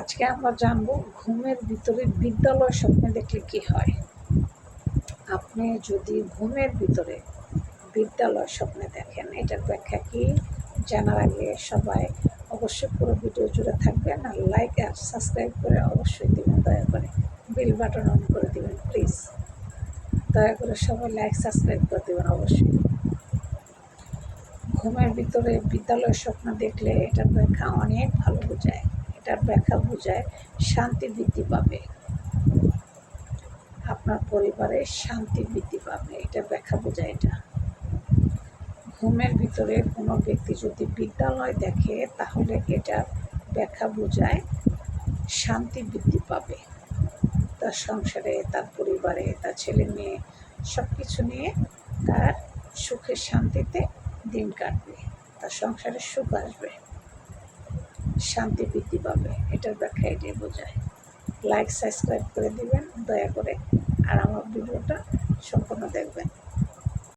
আজকে আমরা জানব ঘুমের ভিতরে বিদ্যালয় স্বপ্নে দেখলে কি হয়। আপনি যদি ঘুমের ভিতরে বিদ্যালয় স্বপ্নে দেখেন, এটার ব্যাখ্যা কি জানার আগে সবাই অবশ্যই পুরো ভিডিও জুড়ে থাকবেন আর লাইক আর সাবস্ক্রাইব করে অবশ্যই দিবেন, দয়া করে বেল বাটন অন করে দিবেন প্লিজ দয়া করে সবাই লাইক সাবস্ক্রাইব করে দেবেন অবশ্যই। ঘুমের ভিতরে বিদ্যালয়ের স্বপ্ন দেখলে এটার ব্যাখ্যা অনেক ভালো বোঝায়। এটার ব্যাখ্যা বোঝায়, শান্তি বৃদ্ধি পাবে। আপনার পরিবারে শান্তি বৃদ্ধি পাবে, এটা ব্যাখ্যা বোঝায় এটা। ঘুমের ভিতরে কোনো ব্যক্তি যদি বিদ্যালয় দেখে, তাহলে এটা ব্যাখ্যা বোঝায়, শান্তি বৃদ্ধি পাবে। তার সংসারে, তার পরিবারে, তার ছেলে মেয়ে সব কিছু নিয়ে তার সুখে শান্তিতে দিন কাটবে। তার সংসারে সুখ আসবে। শান্তি বৃদ্ধি পাবে, এটার ব্যাখ্যা এটাই বোঝায়। লাইক সাবস্ক্রাইব করে দিবেন, দয়া করে। আর আমার ভিডিওটা সম্পূর্ণ দেখবেন।